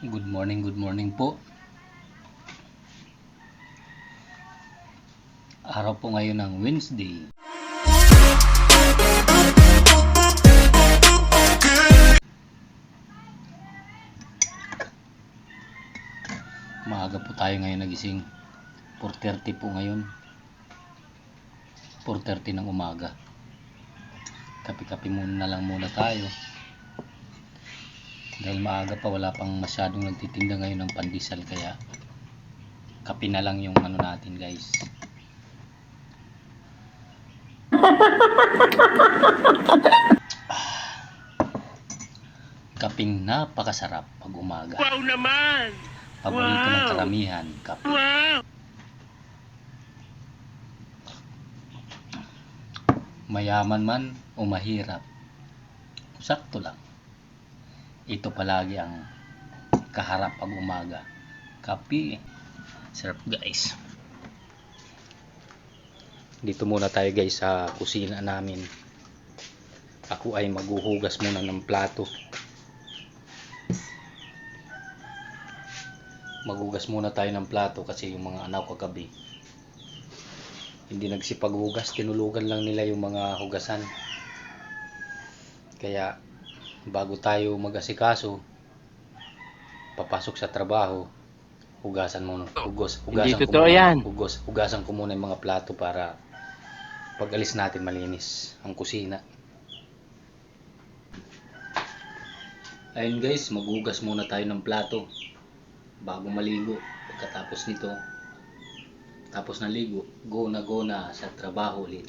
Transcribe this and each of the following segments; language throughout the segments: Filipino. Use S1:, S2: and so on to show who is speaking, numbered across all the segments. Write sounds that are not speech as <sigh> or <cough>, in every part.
S1: Good morning, good morning po. Araw po ngayon ng Wednesday. Maaga po tayo ngayon nagising. 4.30 po ngayon. 4.30 ng umaga. Kapi-kapi muna na lang muna tayo. Dahil maaga pa wala pang masyadong nagtitinda ngayon ng pandesal kaya kape na lang yung ano natin guys. <laughs> Kaping napakasarap pag umaga.
S2: Wow naman!
S1: Paborito ng
S2: Wow!
S1: karamihan, kape.
S2: Wow!
S1: Mayaman man o mahirap, sakto lang. Ito palagi ang kaharap pag umaga. Kape. Sarap guys. Dito muna tayo guys sa kusina namin. Ako ay maghuhugas muna ng plato. Maghugas muna tayo ng plato kasi yung mga anak ko kagabi hindi nagsipaghugas, tinulugan lang nila yung mga hugasan. Kaya bago tayo mag-asikaso, papasok sa trabaho, hugasan muna. Hugos, hugasan
S2: Hindi
S1: ko
S2: totoo
S1: muna,
S2: yan.
S1: Hugos, hugasan ko muna yung mga plato para pag alis natin malinis ang kusina. Ayun guys, maghugas muna tayo ng plato bago maligo. Pagkatapos nito, tapos naligo, go na go na sa trabaho ulit.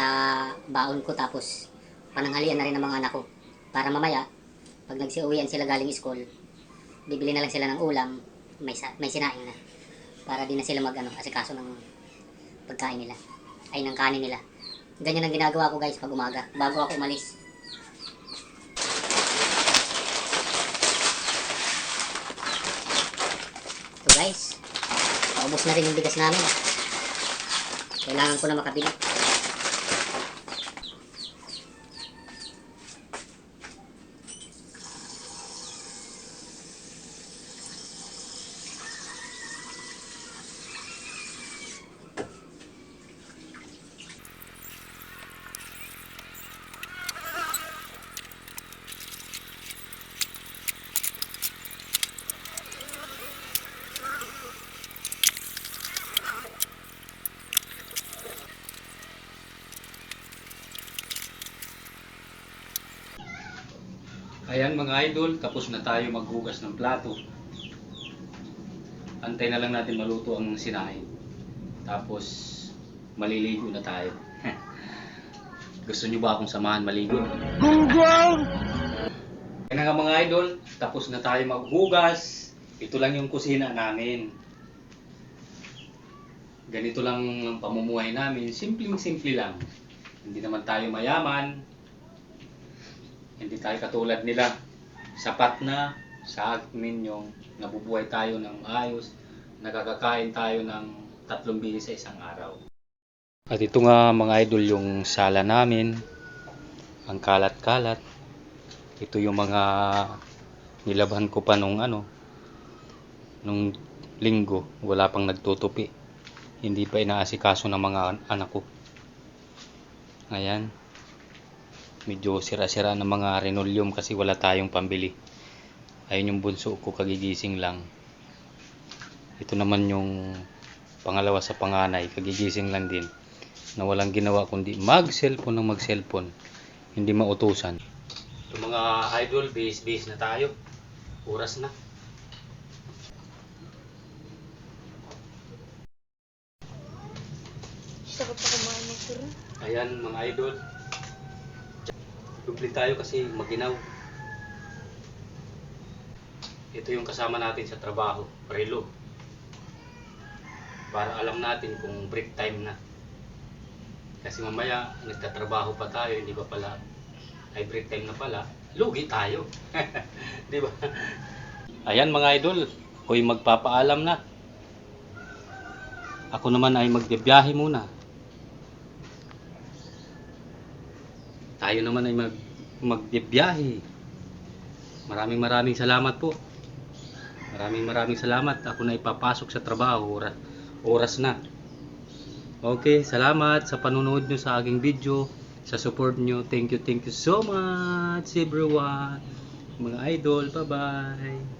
S3: sa baon ko tapos pananghalian na rin ng mga anak ko. Para mamaya, pag nagsiuwian sila galing school, bibili na lang sila ng ulam, may, may sinaing na. Para di na sila mag ano, asikaso ng pagkain nila. Ay, ng kanin nila. Ganyan ang ginagawa ko guys pag umaga, bago ako umalis. So guys, paubos na rin yung bigas namin. Kailangan ko na makabili.
S1: Ayan mga idol, tapos na tayo maghugas ng plato. Antay na lang natin maluto ang sinain. Tapos maliligo na tayo. <laughs> Gusto nyo ba akong samahan maligo? Kaya na nga mga idol, tapos na tayo maghugas. Ito lang yung kusina namin. Ganito lang ang pamumuhay namin. Simpleng-simple lang. Hindi naman tayo mayaman. Hindi tayo katulad nila. Sapat na sa amin yung nabubuhay tayo ng ayos. Nakakakain tayo ng tatlong bisis sa isang araw. At ito nga mga idol yung sala namin. Ang kalat-kalat. Ito yung mga nilabhan ko pa nung ano, nung linggo, wala pang nagtutupi. Hindi pa inaasikaso ng mga an- anak ko. Ayan. Medyo sira-sira ng mga renolyum kasi wala tayong pambili. Ayun yung bunso ko kagigising lang. Ito naman yung pangalawa sa panganay, kagigising lang din. Na walang ginawa kundi mag-cellphone ng mag-cellphone. Hindi mautusan. Yung mga idol, base-base na tayo. Oras na.
S4: Sarap pa kumain ng.
S1: Ayan mga idol. Dupli tayo kasi maginaw. Ito yung kasama natin sa trabaho, prelo. Para alam natin kung break time na. Kasi mamaya nagtatrabaho pa tayo, hindi pa pala ay break time na pala. lugi tayo. <laughs> Di ba? Ayan mga idol, ako'y magpapaalam na. Ako naman ay magbibiyahe muna. Tayo naman ay mag magbibiyahe. Maraming maraming salamat po. Maraming maraming salamat. Ako na ipapasok sa trabaho. Oras, oras na. Okay, salamat sa panonood nyo sa aking video. Sa support nyo. Thank you, thank you so much everyone. Mga idol, bye-bye.